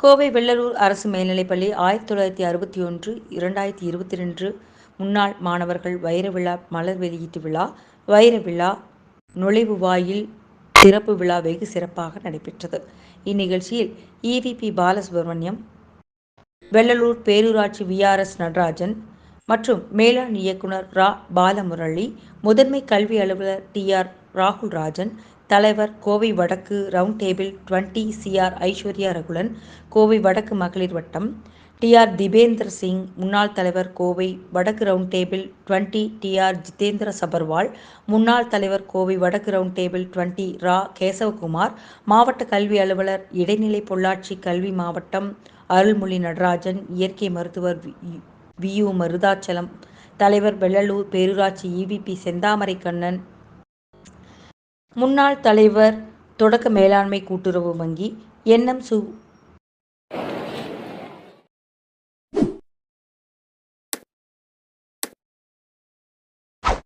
கோவை வெள்ளலூர் அரசு மேல்நிலைப்பள்ளி ஆயிரத்தி தொள்ளாயிரத்தி அறுபத்தி ஒன்று இரண்டாயிரத்தி இருபத்தி ரெண்டு முன்னாள் மாணவர்கள் வைர விழா மலர் வெளியீட்டு விழா வைர விழா நுழைவு வாயில் சிறப்பு விழா வெகு சிறப்பாக நடைபெற்றது. இந்நிகழ்ச்சியில் இவிபி பாலசுப்ரமணியம் வெள்ளலூர் பேரூராட்சி விஆர்எஸ் நடராஜன் மற்றும் மேலாண் இயக்குனர் ரா. பாலமுரளி முதன்மை கல்வி அலுவலர் டி. ஆர். ராகுல்ராஜன் தலைவர் கோவை வடக்கு round table twenty CR Aishwarya Ragulan Kovai வடக்கு மகளிர் வட்டம் டிஆர் திபேந்திர சிங் முன்னாள் தலைவர் கோவை வடக்கு round table twenty TR Jitendra Sabharwal முன்னாள் தலைவர் கோவை வடக்கு ரவுண்ட் டேபிள் டுவெண்ட்டி ரா கேசவகுமார் மாவட்ட கல்வி அலுவலர் இடைநிலை பொள்ளாச்சி கல்வி மாவட்டம் அருள்மொழி நடராஜன் இயற்கை மருத்துவர் வி மருதாச்சலம் தலைவர் வெள்ளலூர் பேரூராட்சி இவிபி செந்தாமரை கண்ணன் முன்னாள் தலைவர் தொடக்க மேலாண்மை கூட்டுறவு வங்கி என்எம் சு